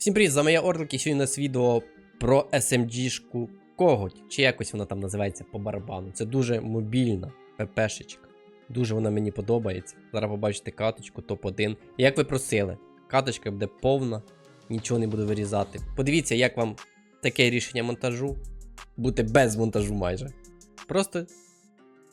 Всім привіт, з вами Орлик і сьогодні у нас відео про SMG-шку Коготь, чи якось вона там називається по барабану. Це дуже мобільна ППшечка. Дуже вона мені подобається. Зараз побачите каточку топ-1. І як ви просили, каточка буде повна, нічого не буду вирізати. Подивіться, як вам таке рішення монтажу. Бути без монтажу майже. Просто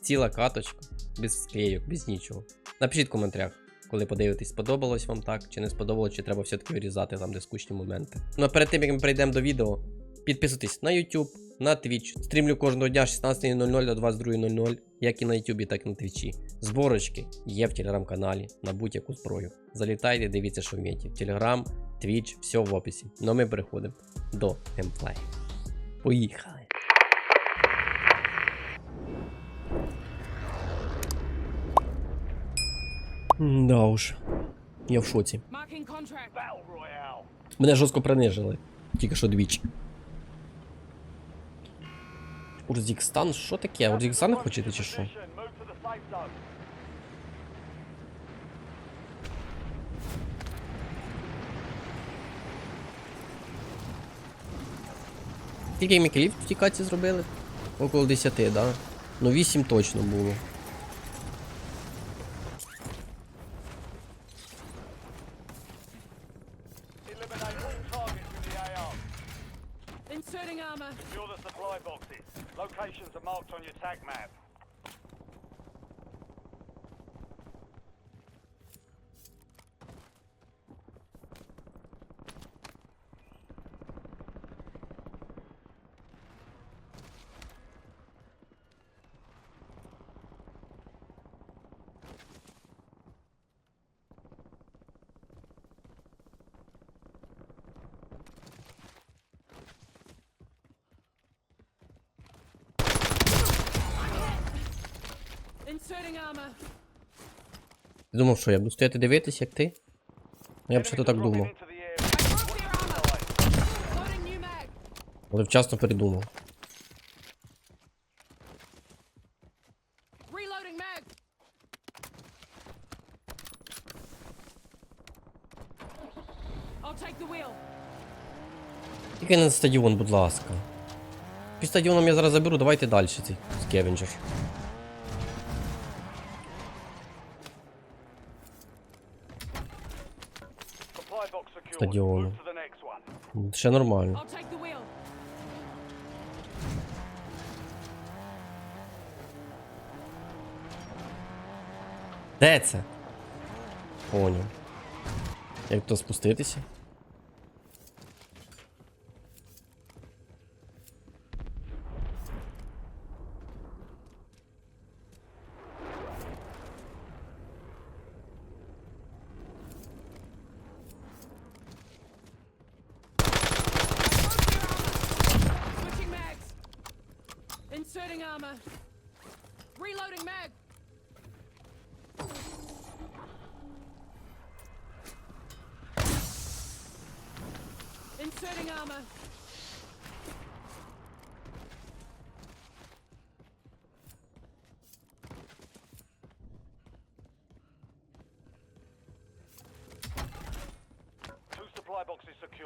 ціла каточка, без склейок, без нічого. Напишіть в коментарях коли подивитесь, сподобалось вам так, чи не сподобалось, чи треба все-таки вирізати там, де скучні моменти. Ну а перед тим як ми перейдемо до відео, підписуйтесь на YouTube, на Twitch. Стрімлю кожного дня з 16.00 до 22.00, як і на YouTube, так і на Twitch. Зборочки є в телеграм-каналі на будь-яку зброю. Залітайте, дивіться, що вмієте. Телеграм, Twitch, все в описі. Ну ми переходимо до геймплею. Поїхали! Да уж. Я в шоці. Мене жорстко принижили. Тільки що двічі. Урзікстан? Що таке? Урзікстан хочете чи що? Скільки ми кілів в тій каці зробили? Около 10, да? Ну 8 точно було. Думав, що я буду стояти дивитись, як ти? Я б ще то так думав. Але вчасно передумав. Тільки не стадіон, будь ласка. Під стадіоном я зараз заберу, давайте далі цей скевенджер. Стадіону. Ще нормально. Де це? Поняв. Як то спуститися?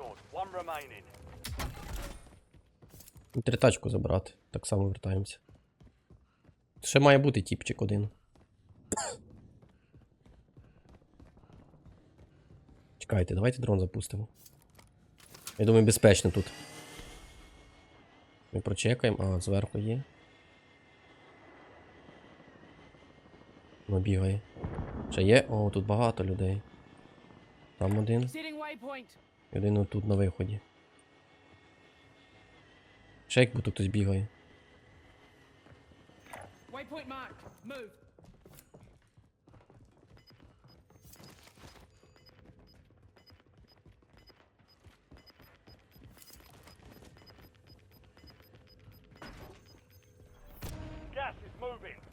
Secured. One remaining. Три тачку забрати. Так само вертаємося. Ще має бути тіпчик один. Чекайте, давайте дрон запустимо. Я думаю, безпечно тут. Ми прочекаємо. А, зверху є. Ну, бігає. Ще є? О, тут багато людей. Там один. І один отут на виході. Ще як будто хтось бігає. Gas is moving.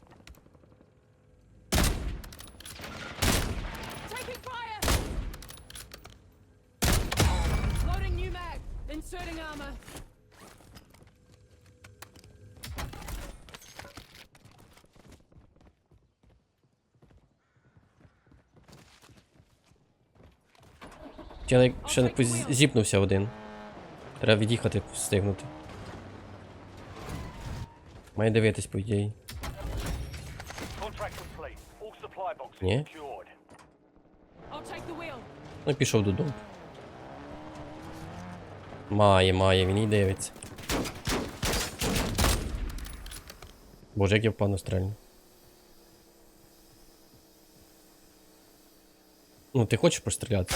Тілик ще не поз- зіпнувся один. Треба від'їхати встигнути. Має дивитись, по ідеї. Wheel. Ну, пішов додому. Має, має, він і дивиться. Боже, як я впану стрельну. Ну, ти хочеш постріляти?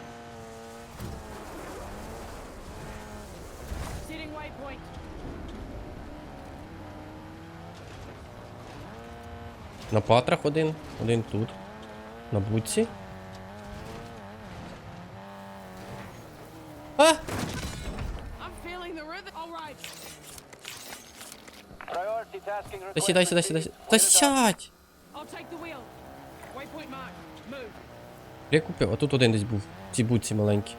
Setting waypoint. На патрах один, один тут. На. А! Tasking Та сідай, сідай, сідай. Та сядь! Я купив, а тут один десь був. Ці будці маленькі.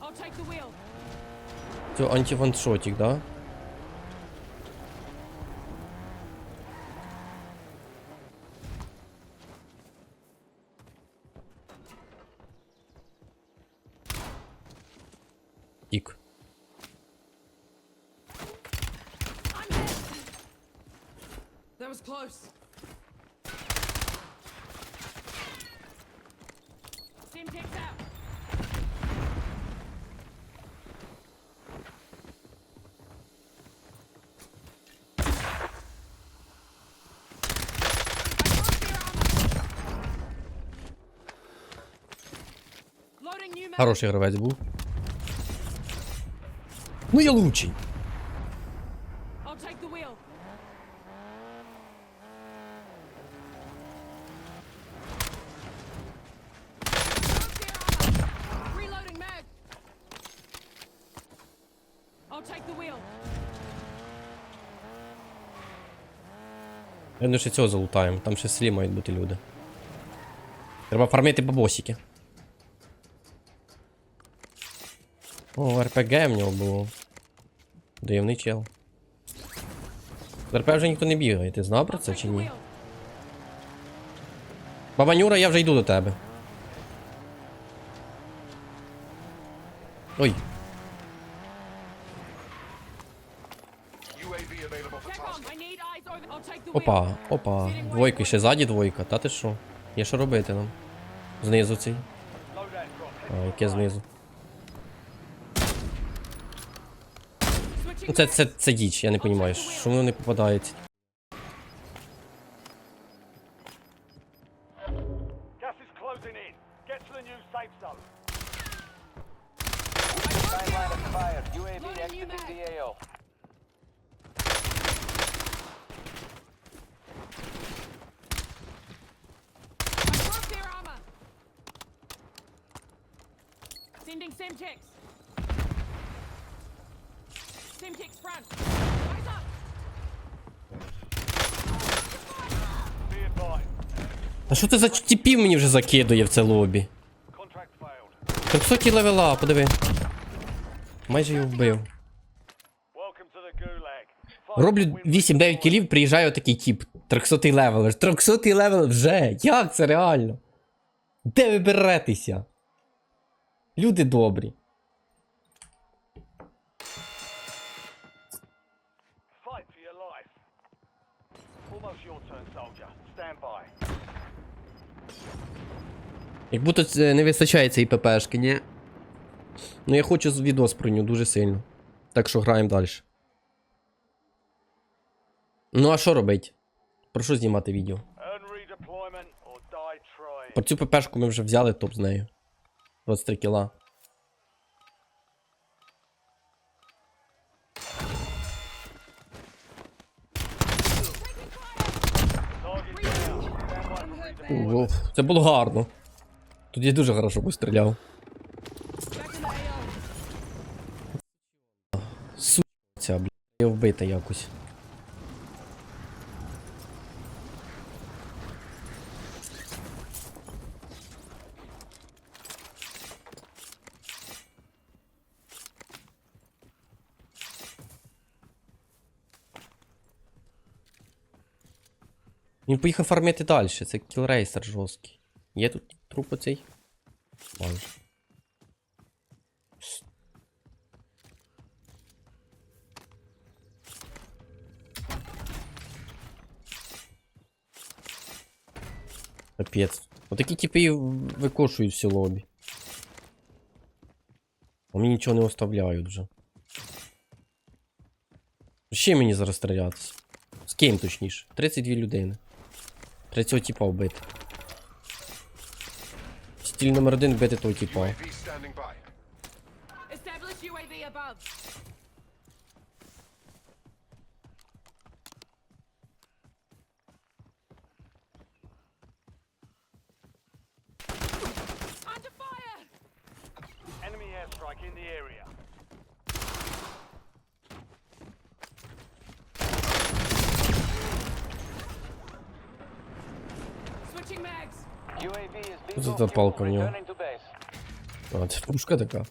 I'll take the wheel. Це антиваншотик, да? Mag. Хороший гравець був. Ну я лучший. Я думаю, що цього залутаємо. Там ще в селі мають бути люди. Треба фармити бабосики. О, РПГ в нього було. Дивний чел. РП вже ніхто не бігає, ти знав про це чи ні? Баба Нюра, я вже йду до тебе. Ой, опа, опа. Двойка, ще ззаді двойка. Та ти що? Є що робити нам? Знизу цей. А, яке знизу. Switching Ну це, це, це діч, я не розумію, що воно не попадається. Що це за тіпів мені вже закидує в це лобі? Contract 300 левела, подиви. Майже його вбив. Роблю 8-9 кілів, приїжджає отакий тіп. 300 левел. 300 левел вже. Як це реально? Де ви беретеся? Люди добрі. Як будто не вистачає цієї ППшки, ні. Ну я хочу відос про нього дуже сильно. Так що граємо далі. Ну а що робить? Про що знімати відео? Про цю ППшку ми вже взяли топ з нею. 23 кіла. Уф, це було гарно. Тут я дуже хорошо постріляв. Back in the AO. Ця, бля, я вбита якось. Він поїхав фармити далі, це кілрейсер жорсткий. Є тут труп оцей? Майже. Капець. Отакі типи і викошують всі лобі. А мені нічого не оставляють вже. Чим мені зараз стрілятися? З ким точніше? 32 людини. Третього типа вбити. Стіль номер один вбити того типа. UAV standing by. Establish UAV above. Under fire! Enemy airstrike in the area. Mags. UAV is Що це за палка в нього? А, це пушка така.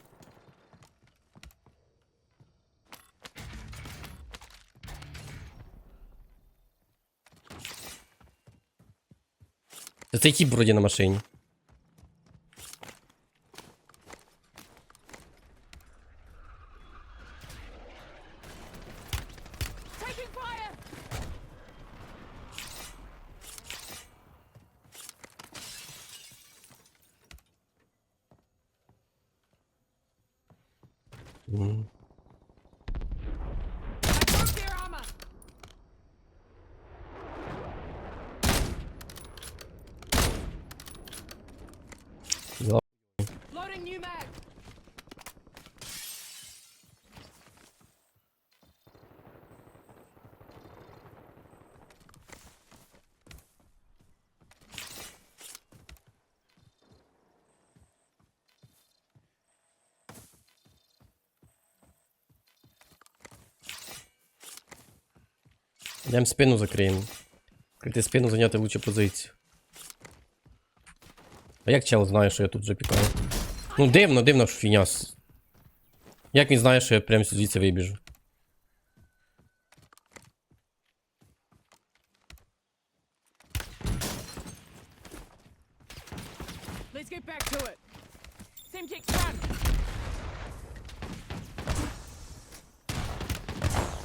Це цей тип вроді на машині. New mag. Йдемо спину закриємо. Крити спину зайняти лучше позицію. А як чел знає, що я тут вже пікаю? Ну дивно, дивно, що фіня. Як він знає, що я прямо звідси вибіжу?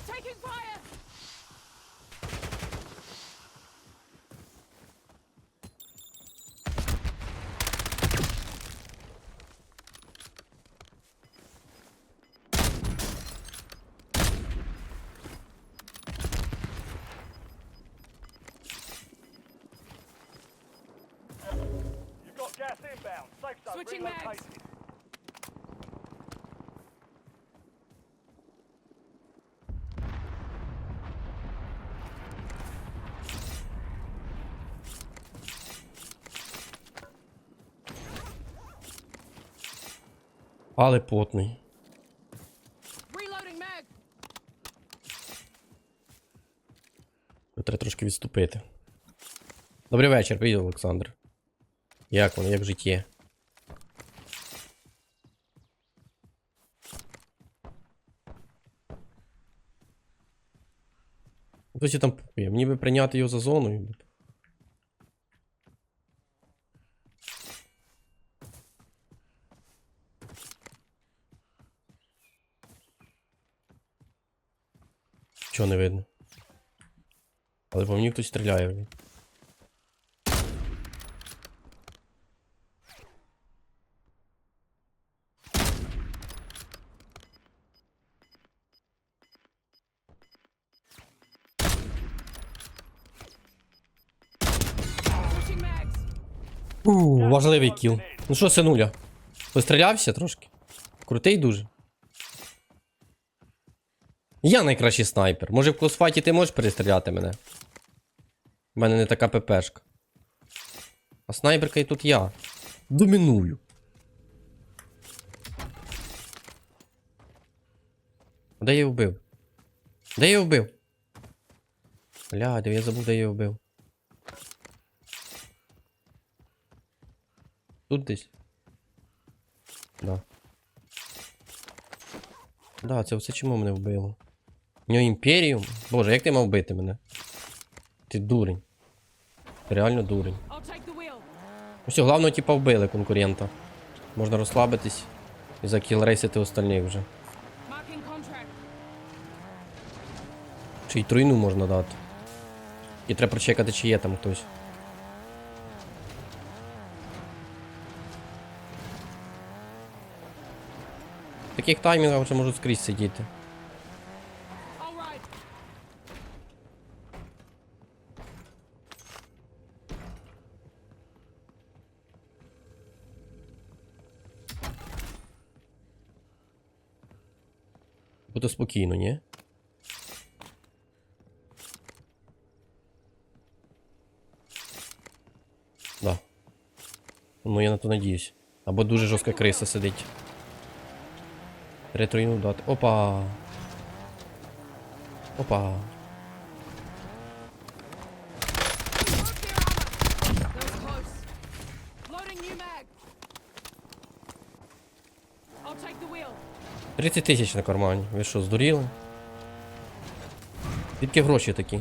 Taking fire. Switching mags. Але потний. Треба трошки відступити. Добрий вечір, привіт, Олександр. Як воно, як життя? Хтось там пує. Мені би прийняти його за зоною. Чого не видно? Але по мені хтось стріляє. блін. У, важливий кіл. Ну що, синуля? Пострілявся трошки? Крутий дуже. Я найкращий снайпер. Може в клосфайті ти можеш перестріляти мене? У мене не така ППшка. А снайперка і тут я. Доміную. Де я вбив? Де я вбив? Бля, де я забув, де я вбив. Тут десь? Да. Да, це все чому мене вбило? У нього імперіум? Боже, як ти мав вбити мене? Ти дурень. Реально дурень. Все, головного типа вбили конкурента. Можна розслабитись і закілрейсити остальних вже. Чи й тройну можна дати. І треба прочекати, чи є там хтось. Таких таймінгах вже можуть скрізь сидіти. Буде спокійно, ні? Да. Ну я на то надіюсь. Або дуже жорстка криса сидить. I'll take the wheel. 30 тисяч на кармані. Ви що, здуріли? Звідки гроші такі?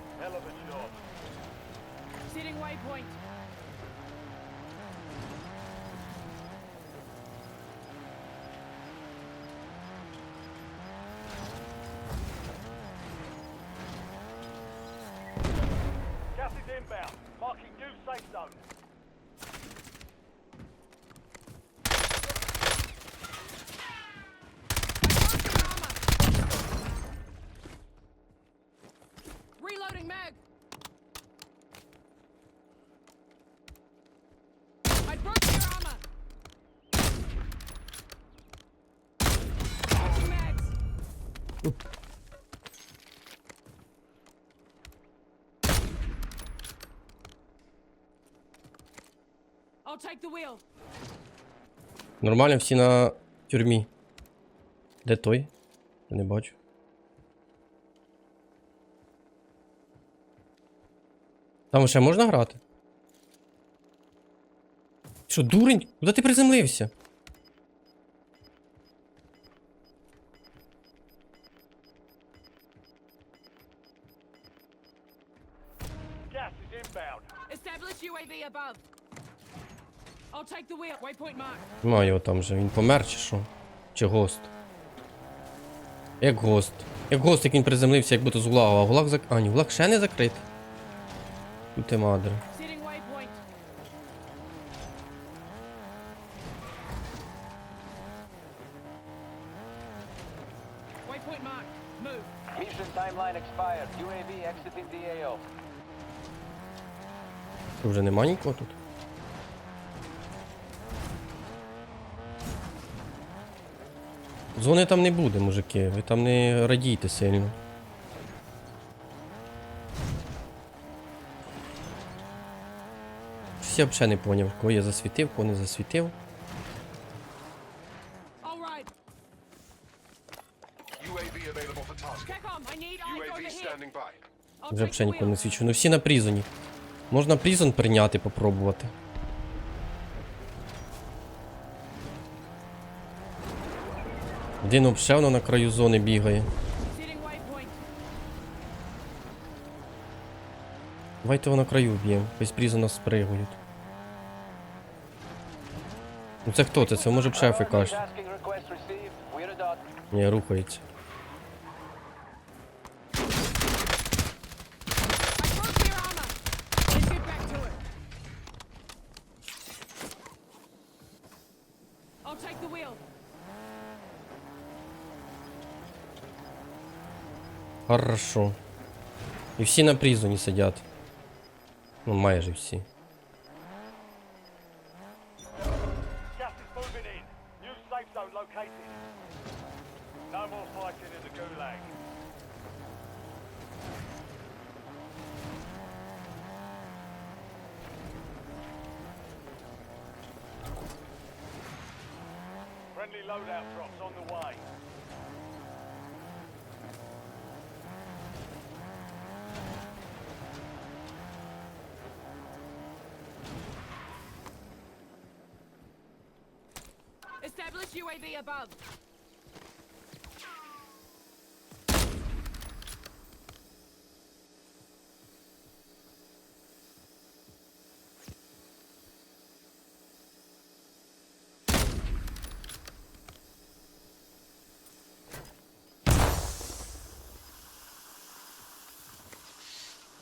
Hell of a job. Setting waypoint. Нормально всі на тюрмі. Де той? Не бачу. Там ще можна грати? Що, дурень? Куди ти приземлився? Нема його там же, він помер чи що? Чи гост? Як гост. Як гост, як він приземлився, як будто з гулагу, а гулаг зак... А, ні, гулаг ще не закритий. Тут AO. Що, вже нема нікого тут? Зони там не буде, мужики, ви там не радійте сильно. Щось я взагалі не поняв, кого я засвітив, кого не засвітив. Вже взагалі нікого не свічу. Ну всі на призоні. Можна призон прийняти, попробувати. Один обшевно на краю зони бігає. Давайте його на краю б'ємо. Весь прізу нас спригують. Ну це хто це? Це може б шеф і каже. Tasking request received. We're a dot. Ні, рухається. Хорошо. І всі на призоні сидять. Ну, майже всі. Establish UAV above.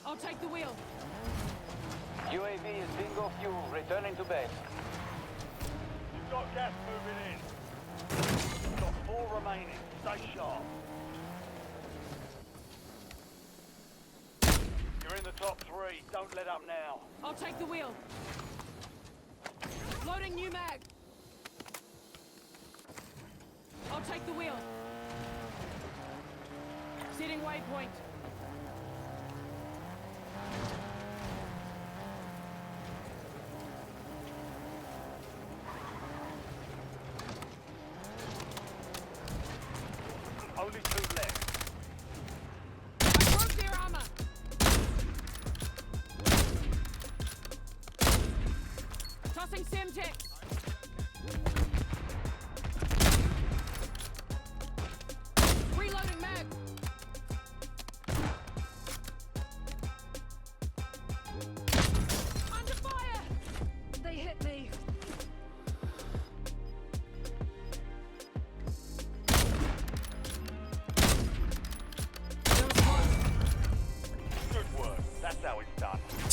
I'll take the wheel. UAV is bingo fuel. Returning to base. You've got gas moving in. Got four remaining. Stay sharp. You're in the top three. Don't let up now. I'll take the wheel. Loading new mag. I'll take the wheel. Setting waypoint.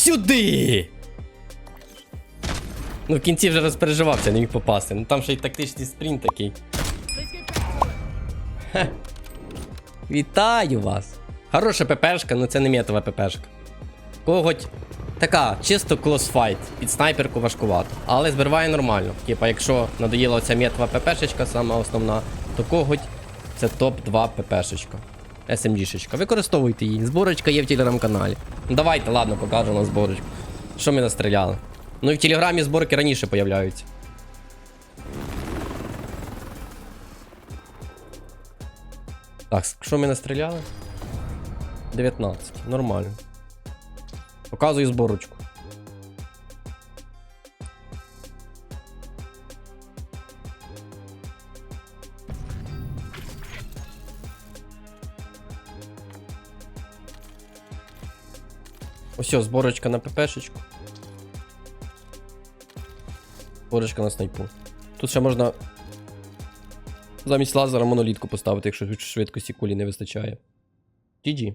Сюди! Ну, в кінці вже розпереживався, не міг попасти. Ну там ще й тактичний спринт такий. It. Вітаю вас! Хороша ППшка, ну це не метова ППшка. Коготь така, чисто клосфайт. Під снайперку важкувато. Але збиває нормально. Типа, якщо надоїла оця метова ППшечка, сама основна, то коготь це топ-2 ППшечка. SMG-шечка. Використовуйте її. Зборочка є в телеграм-каналі. Ну давайте, ладно, покажемо зборочку. Що ми настріляли? Ну і в телеграмі зборки раніше появляються. Так, що ми настріляли? 19. Нормально. Показую зборочку. Ось, зборочка на ППшечку. Зборочка на снайпу. Тут ще можна замість лазера монолітку поставити, якщо швидкості кулі не вистачає. GG.